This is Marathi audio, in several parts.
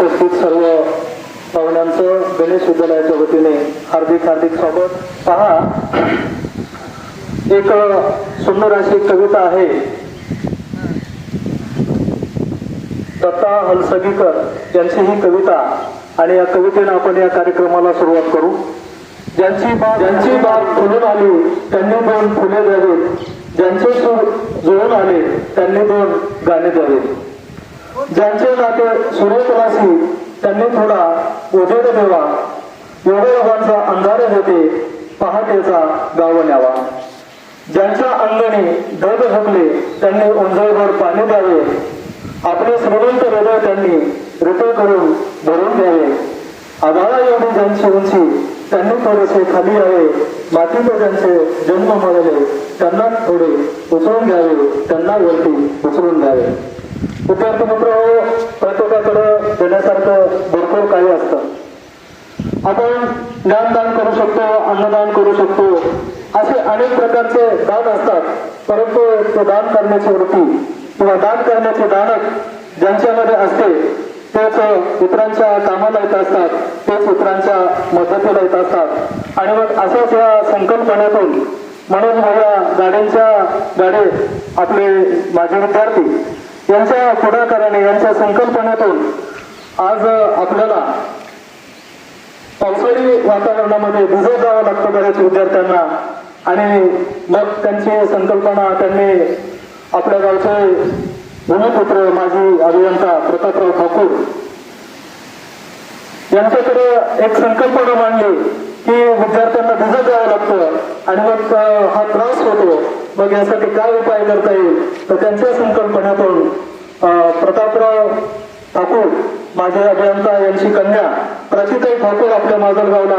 उपस्थित सर्व पाहुण्यांचं गणेश विद्यालयाच्या वतीने हार्दिक हार्दिक स्वागत. पहा एक सुंदर अशी कविता आहे. दत्ता हलसगीकर यांची ही कविता आणि या कवितेनं आपण या कार्यक्रमाला सुरुवात करू. ज्यांची बाग ज्यांची बाग फुलून आली त्यांनी दोन फुले द्यावीत. ज्यांचे सूर जुळून आले त्यांनी दोन गाणे द्यावेत. ज्यांचे नाते सूर्यप्रवासी त्यांनी थोडा उजेड देवा योगयोगांचा अंधार होते पहाटेचा गाव न्यावा. ज्यांच्या अंगणी ढग झोपले त्यांनी उंजळभर पाणी द्यावे आपले श्रीमंत हृदय त्यांनी रुपये करून भरून द्यावे आधारा एवढी ज्यांची उंची त्यांनी थोडेसे खाली यावे. मातीत ज्यांचे जन्म मिळाले त्यांना थोडे उचलून घ्यावे. त्यांना वरती उचलून द्यावे विद्यार्थी मित्र प्रत्येकाकडे देण्यासारखं भरपूर काही असतं. आपण ज्ञानदान करू शकतो अन्नदान करू शकतो असे अनेक प्रकारचे दान असतात. परंतु ते दान करण्याची वृत्ती किंवा दान करण्याचे दानक ज्यांच्यामध्ये असते तेच इतरांच्या कामाला येत असतात तेच इतरांच्या मदतीला येत असतात. आणि मग अशाच या संकल्पनेतून म्हणून माझ्या गाड्यांच्या गाडे आपले माझे विद्यार्थी यांच्या पुढाकाराने यांच्या संकल्पनेतून आज आपल्याला पावसाळी वातावरणामध्ये भिजत जावं लागतं बऱ्याच विद्यार्थ्यांना. आणि मग त्यांची संकल्पना त्यांनी आपल्या गावचे भूमिपुत्र माजी अभियंता प्रतापराव ठाकूर यांच्याकडे एक संकल्पना मांडली की विद्यार्थ्यांना भिजत जावं लागतं. आणि मग हा त्रास होतो. मग यासाठी काय उपाय करता येईल? तर त्यांच्या संकल्पनेतून प्रतापराव ठाकूर माझे अभियंता यांची कन्या प्रचिताई ठाकूर आपल्या माजलगावला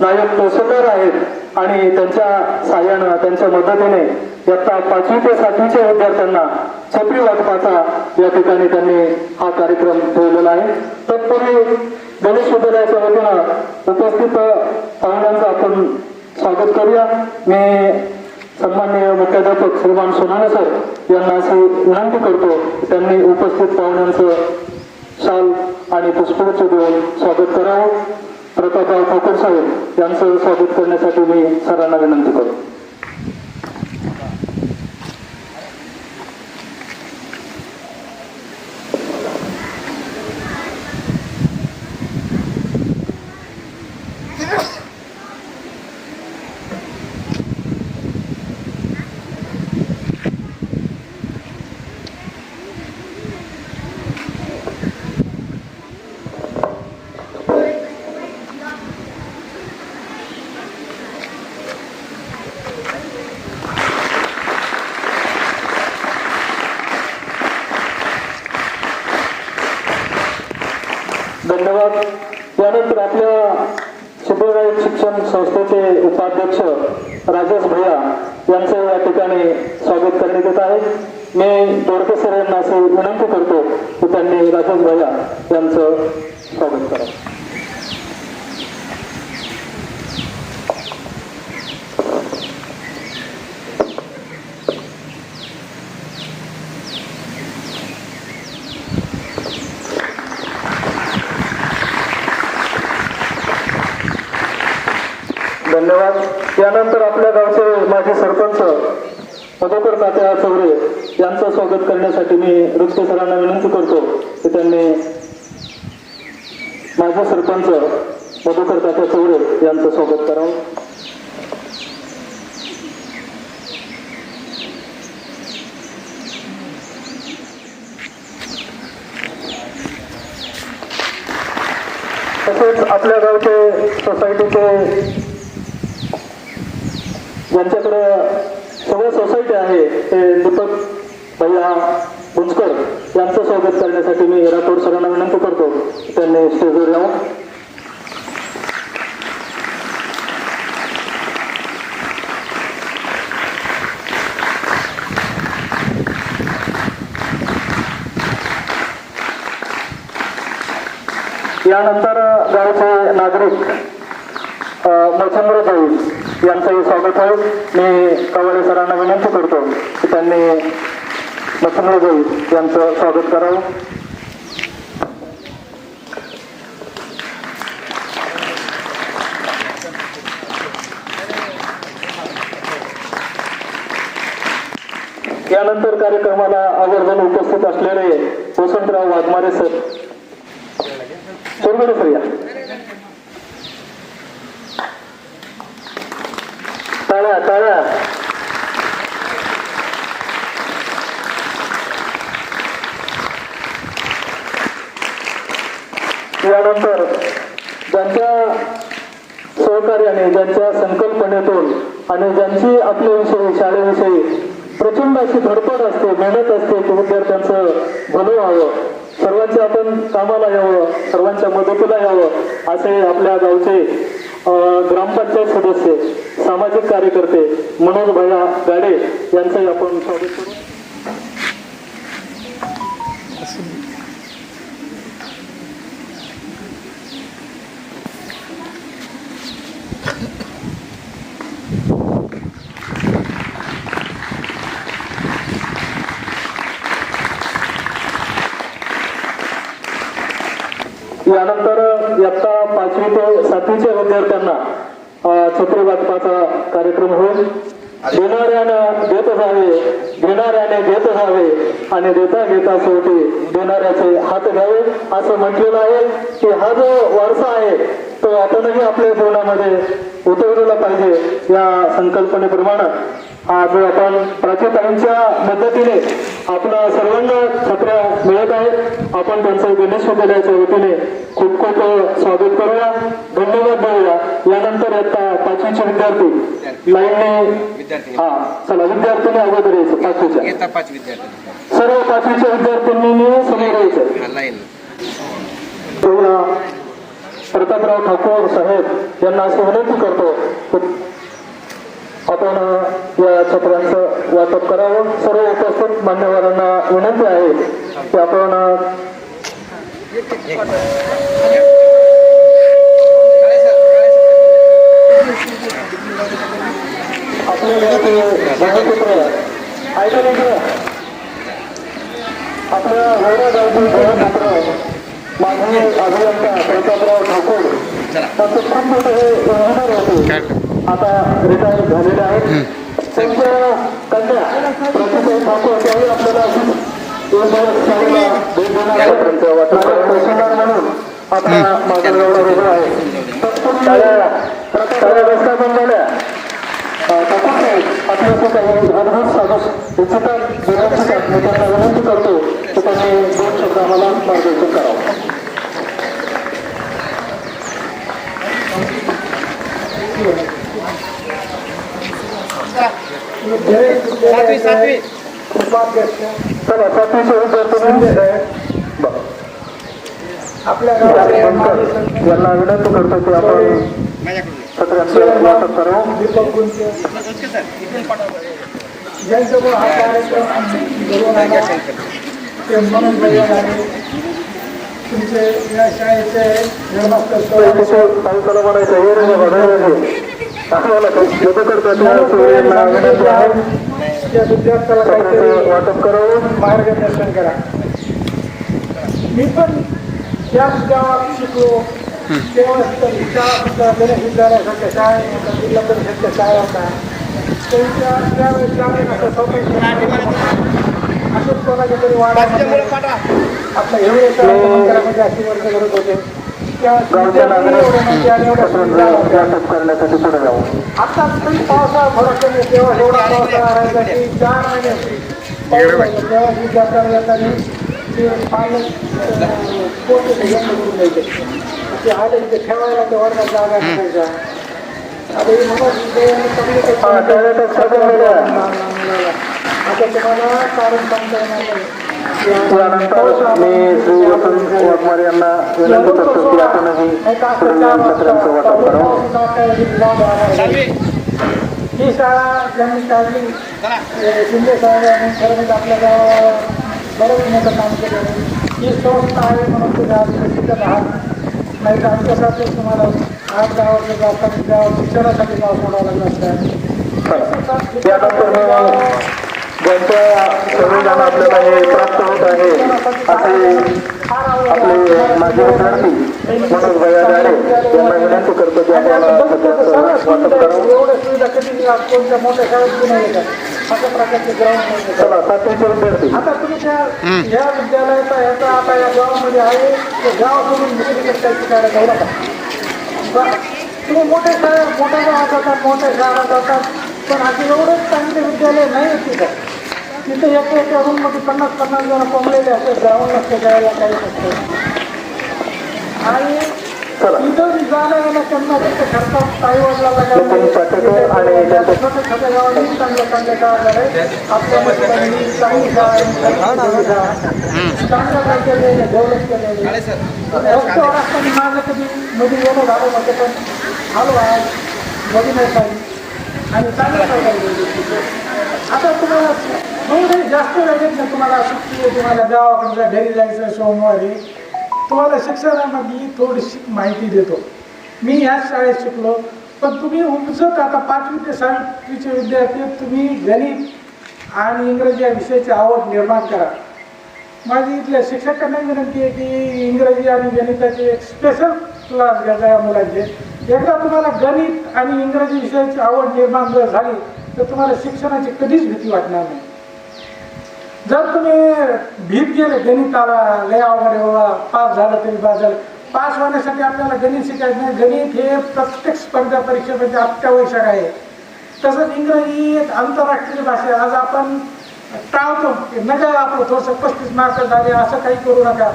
नायक तहसीलदार आहेत आणि त्यांच्या साह्यानं त्यांच्या मदतीने इयत्ता पाचवी ते सातवीच्या विद्यार्थ्यांना छपरी वाटपाचा या ठिकाणी त्यांनी हा कार्यक्रम ठेवलेला आहे. तत्पूर्वी गणेश विद्यालयाच्या वतीनं उपस्थित पाहुण्यांचं आपण स्वागत करूया. मी सन्माननीय मुख्याध्यापक श्रीमान सोनाने सर यांना असे विनंती करतो त्यांनी उपस्थित पाहुण्यांचं शाल आणि पुष्पगुच्छ देऊन स्वागत करावं. प्रतापराव ठाकूर साहेब यांचं स्वागत करण्यासाठी मी सरांना विनंती करतो. धन्यवाद. त्यानंतर आपल्या सिद्धविनायक शिक्षण संस्थेचे उपाध्यक्ष राजेश भैया यांचं या ठिकाणी स्वागत करण्यात येत आहे. मी दोडके सर यांना अशी विनंती करतो की त्यांनी राजेश भैया यांचं स्वागत करावं. धन्यवाद. यानंतर आपल्या गावचे माझे सरपंच मधुकर तात्या चौरे यांचं स्वागत करण्यासाठी मी रुचके सरांना विनंती करतो की त्यांनी माझे सरपंच मधुकर तात्या चौरे यांचं स्वागत करावं. तसेच आपल्या गावचे सोसायटीचे ज्यांच्याकडे सगळं सोसायटी आहे ते दीपक भैया गुंजकर यांचं स्वागत करण्यासाठी मी राठोड सरांना विनंती करतो. त्यांनी स्टेजवर यावं यानंतर गावचे नागरिक मच्छंद्र जाईल यांचंही स्वागत आहे. मी कवाडे सरांना विनंती करतो की त्यांनी मसंग जाईल यांचं स्वागत करावं. यानंतर कार्यक्रमाला आवर्जन उपस्थित असलेले वसंतराव वाघमारे सर. सोडगडे सर या. यानंतर ज्यांच्या सहकार्याने ज्यांच्या संकल्पनेतून आणि ज्यांची आपल्याविषयी शाळेविषयी प्रचंड अशी धडपड असते मेहनत असते की विद्यार्थ्यांचं भलं व्हावं. सर्वांच्या आपण कामाला यावं सर्वांच्या मदतीला यावं असे आपल्या गावचे ग्रामपंचायत सदस्य सामाजिक कार्यकर्ते मनोज भैया गाडे यांचंही आपण स्वागत करू यानंतर इयत्ता पाचवी ते सातवीच्या विद्यार्थ्यांना अ, छत्री वाटपाचा कार्यक्रम होईल देणाऱ्यानं देत जावे घेणाऱ्याने घेत जावे आणि देता घेता शेवटी देणाऱ्याचे हात घ्यावे. असं म्हटलेलं आहे की हा जो वारसा आहे तो आपणही आपल्या जीवनामध्ये उतरवलेला पाहिजे या संकल्पनेप्रमाणे. आज आपण प्राचीताईंच्या मदतीने आपल्या सर्वांना छत्र्या मिळत आहेत आपण त्यांचं गणेश विद्यालयाच्या वतीने खूप खूप स्वागत करूया. धन्यवाद देऊया यानंतर आता पाचवीचे विद्यार्थी. लाईनने हा चला विद्यार्थ्यांनी अगोदर यायचं पाचवीच्या. सर्व पाचवीच्या विद्यार्थ्यांनी समोर यायचं. प्रतापराव ठाकूर साहेब यांना अशी विनंती करतो. आपण या छत्र्यांचं वाटप करावं. सर्व उपस्थित मान्यवरांना विनंती आहे की आपण? आपल्या वेगळ्या गावचे भावचित्र माझे अभियंता प्रतापराव ठाकूर. त्यांचं खूप मोठे हे इंजिनियर होते. आता रिटायर झालेले आहेत. त्यांच्या कन्या प्रतिभाई ठाकूर त्यावेळी आपल्याला दोन दिवस शाळेला भेट देणार आहेत. म्हणून आता माझा एवढा वेगळा आहे तत्पूर्वी प्रतापराव रस्ता पण झाल्या आपल्याचं काही अद्भुत साधू इच्छितात देण्यासाठी मी त्यांना विनंती करतो की त्यांनी दोन शब्द आम्हाला मार्गदर्शन करावं सातवी सातवी चला सातवीचे विद्यार्थी बरं. आपल्या बनकर यांना विनंती करतो की आपण ज्यांच्यामुळे हा कार्यक्रम घडवून आला ते आहे तुमचे या शाळेचे तिथे सायकल म्हणायचं हे विद्यार्थ्याला काहीतरी वाटप करावं. मार्गदर्शन करा. मी पण त्याच गावात शिकलो तेव्हा तिथं विचार होता गणेश विद्यालयासारख्या होता जिल्हा परिषदच्या शाळा होता त्यांच्या त्यावेळेस शाळेत असं स्वतंत्र असंच कोणाच्या तरी वाढ आपल्या एवढे शाळेमध्ये अशी वर्ग करत होते त्या आता तरी पावसाळा थोडा कमी आहे. तेव्हा एवढा पावसाळा राहायचा की चार महिने. तेव्हा विद्यार्थ्यांना पाणी अं, करून द्यायचे ते आले की ठेवायला ते वर्गात जागा नसायच्या आता हे हा, आता तुम्हाला कारण सांगता येणार नाही. मी श्री वसंत वाघमारे यांना विनंती करतो की आपणही सत्रांचं वाटप करावं ही शाळा ज्यांनी काढली शिंदे साहेबांनी खरं म्हणजे आपल्या गावाला बरंच मोठं काम केलं ही संस्था आहे म्हणून तुम्ही आज प्रसिद्ध आहात. नाही तर आमच्यासारखे तुम्हाला आज गावाचं जाताना गाव शिक्षणासाठी गाव सोडावं लागलं असतं. यानंतर मी ज्यांच्या संविधान आपल्याला हे प्राप्त होत आहे असे आपले विद्यार्थी यांना विनंती करतो की आपल्याला करावं. एवढ्या सुविधा कधी कोणत्या मोठ्या शाळेत नाही येतात? अशा प्रकारचे ग्राउंड चला सातवीचे विद्यार्थी आता तुम्ही त्या या विद्यालयाचा याचा आता या गावामध्ये आहे ते गाव सोडून दुसरीकडे काही शिकायला जाऊ नका. बरं. तुम्ही मोठ्या शाळा मोठ्या गावात जातात मोठ्या शहरात जातात पण असे एवढंच चांगले विद्यालय नाही आहे तिथं. तिथं एका एका रूममध्ये पन्नास पन्नास जण कोंबलेले असते ग्राउंड नसते जायला काही नसतं. आणि चला. त्यांना आणि चांगलं आहे कधी पण आलो आहे आणि आता तुम्हाला जास्त लागेल ना तुम्हाला सुट्टी आहे तुम्हाला गावाकडे घरी जायचं सोमवारी तुम्हाला शिक्षणामध्ये थोडीशी माहिती देतो. मी ह्याच शाळेत शिकलो पण तुम्ही उमजत आता पाचवी ते सहावीचे विद्यार्थी तुम्ही गणित आणि इंग्रजी या विषयाची आवड निर्माण करा. माझी इथल्या शिक्षकांना विनंती आहे की इंग्रजी आणि गणिताचे एक स्पेशल क्लास घ्यायचा या मुलांचे. एकदा तुम्हाला गणित आणि इंग्रजी विषयाची आवड निर्माण जर झाली तर तुम्हाला शिक्षणाची कधीच भीती वाटणार नाही. जर तुम्ही भीत गेले गणिताला लय अवघड बाबा पास झालं तरी पास झालं. पास होण्यासाठी आपल्याला गणित शिकायचं नाही. गणित हे प्रत्येक स्पर्धा परीक्षेमध्ये अत्यावश्यक आहे. तसंच इंग्रजी एक आंतरराष्ट्रीय भाषा आहे. आज आपण टाळतो. नका आपलं थोडंसं पस्तीस मार्क झाले असं काही करू नका.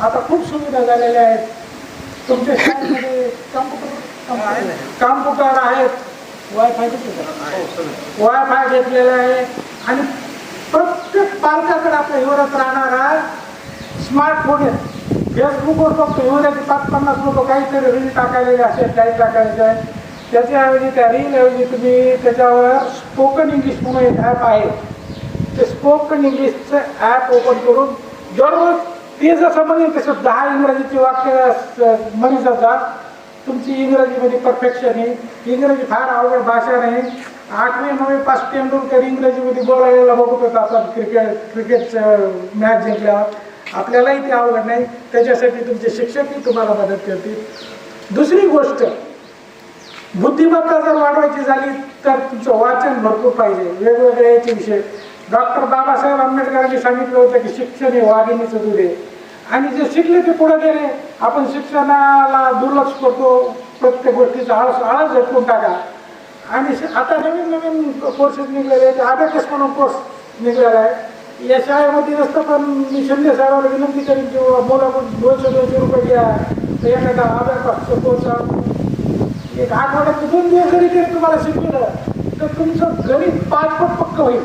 आता खूप सुविधा झालेल्या आहेत. तुमच्या शाळेमध्ये कम्प्युटर कम्प्युटर आहेत. वायफाय वायफाय घेतलेला आहे. आणि पालकाकडे आपल्या हिवरत राहणारा स्मार्टफोन आहे. फेसबुकवर फक्त हिवऱ्याचे पाच पन्नास लोक काहीतरी रील टाकायलेले असेल काही टाकायचे आहे त्याच्याऐवजी त्या रीलऐवजी तुम्ही त्याच्यावर स्पोकन इंग्लिश म्हणून एक ॲप आहे. ते स्पोकन इंग्लिशचं ॲप ओपन करून दररोज ते जसं म्हणेल तसं दहा इंग्रजीचे वाक्य स- जातात. तुमची इंग्रजीमध्ये परफेक्शन आहे. इंग्रजी फार अवघड भाषा नाही. आठवी नववी पाच तेंडुलकर इंग्रजीमध्ये बोलायला बघत होता आपण क्रिकेट क्रिकेटचं मॅच जिंकल्यावर आपल्यालाही ते आवड नाही. त्याच्यासाठी तुमचे शिक्षकही तुम्हाला मदत करतील. दुसरी गोष्ट बुद्धिमत्ता जर वाढवायची झाली तर तुमचं वाचन भरपूर पाहिजे. वेगवेगळे याचे विषय. डॉक्टर बाबासाहेब आंबेडकरांनी सांगितलं होतं की शिक्षण हे वाघिणीचं दूध आहे. आणि जे शिकले ते पुढे गेले. आपण शिक्षणाला दुर्लक्ष करतो. प्रत्येक गोष्टीचा आळस आळस झटकून टाका. आणि आता नवीन नवीन कोर्सेस निघलेले आहेत. अबॅकस म्हणून कोर्स निघलेला आहे. या शाळेमध्ये नसतं पण मी शिंदे साहेबांना विनंती करेन की बोला मुलाकडून दोनशे दोनशे रुपये घ्या. तर एखादा अबॅकसचं कोर्स एक आठवड्यात दोन दिवस जरी ते तुम्हाला शिकवलं तर तुमचं गणित पाचपट पक्क होईल.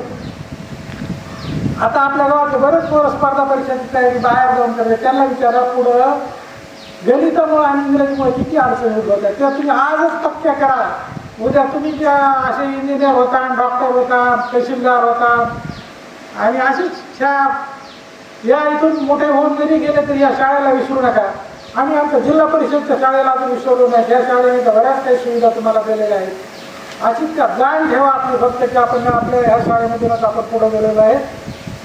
आता आपल्या गावात बरेच पोरं स्पर्धा परीक्षांची तयारी बाहेर जाऊन करते त्यांना विचारा पुढं. गणितामुळे आणि इंग्रजीमुळे किती अडचणी होत्या त्या तुम्ही आजच पक्क्या करा. उद्या तुम्ही त्या असे इंजिनियर होता डॉक्टर होता तहसीलदार होता आणि असेच ह्या या इथून मोठे होऊन जरी गेले तरी या शाळेला विसरू नका. आम्ही आमच्या जिल्हा परिषदच्या शाळेला आपण विसरलो नाही. त्या शाळेने तर बऱ्याच काही सुविधा तुम्हाला दिलेल्या आहेत. अशीच त्या जाण ठेवा आपली फक्त की आपण आपल्या ह्या शाळेमधूनच आपण पुढे गेलेलो आहे.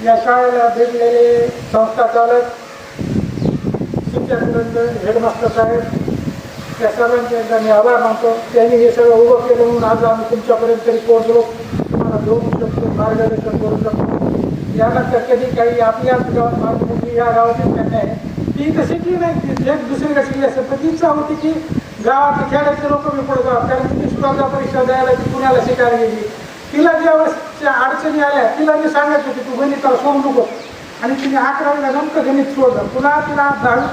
या शाळेला भेटलेले संस्था चालक शिक्षक हेडमास्टर साहेब त्या सर्वांचे एकदा मी आभार मानतो. त्यांनी हे सगळं उभं केलं म्हणून आज आम्ही तुमच्यापर्यंत तरी पोहोचलो. तुम्हाला घेऊन शकतो मार्गदर्शन करू शकतो. यानंतर कधी काही आपल्या गावात माझी या गावातील त्यांनी आहे. ती तशी की नाही. ती एक दुसरीकडे शिकली असेल पण ती इच्छा होती की गावात खेड्याचे लोक मी पुढे जावं कारण ती स्पर्धा परीक्षा द्यायला ती पुण्याला शिकायला गेली. तिला ज्या वेळेस अडचणी आल्या तिला मी सांगायचं होती तू गणिताला सोडू नको. आणि तिने अकरावीला नेमकं गणित सोडलं. पुन्हा तिला दहावी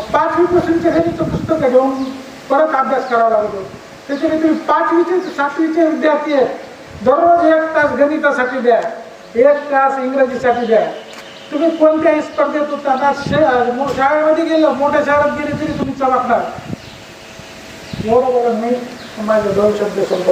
पाचवीपासूनचे गणित पुस्तकं घेऊन परत अभ्यास करावा लागतो. त्याच्याने तुम्ही पाचवीचे सातवीचे विद्यार्थी आहेत. दररोज एक तास गणितासाठी द्या. एक तास इंग्रजीसाठी द्या. तुम्ही कोणत्याही स्पर्धेत होता शाळेमध्ये गेलं मोठ्या शहरात गेले तरी तुम्ही चमकणार. एवढं बोलत मी माझे दोन शब्द संपव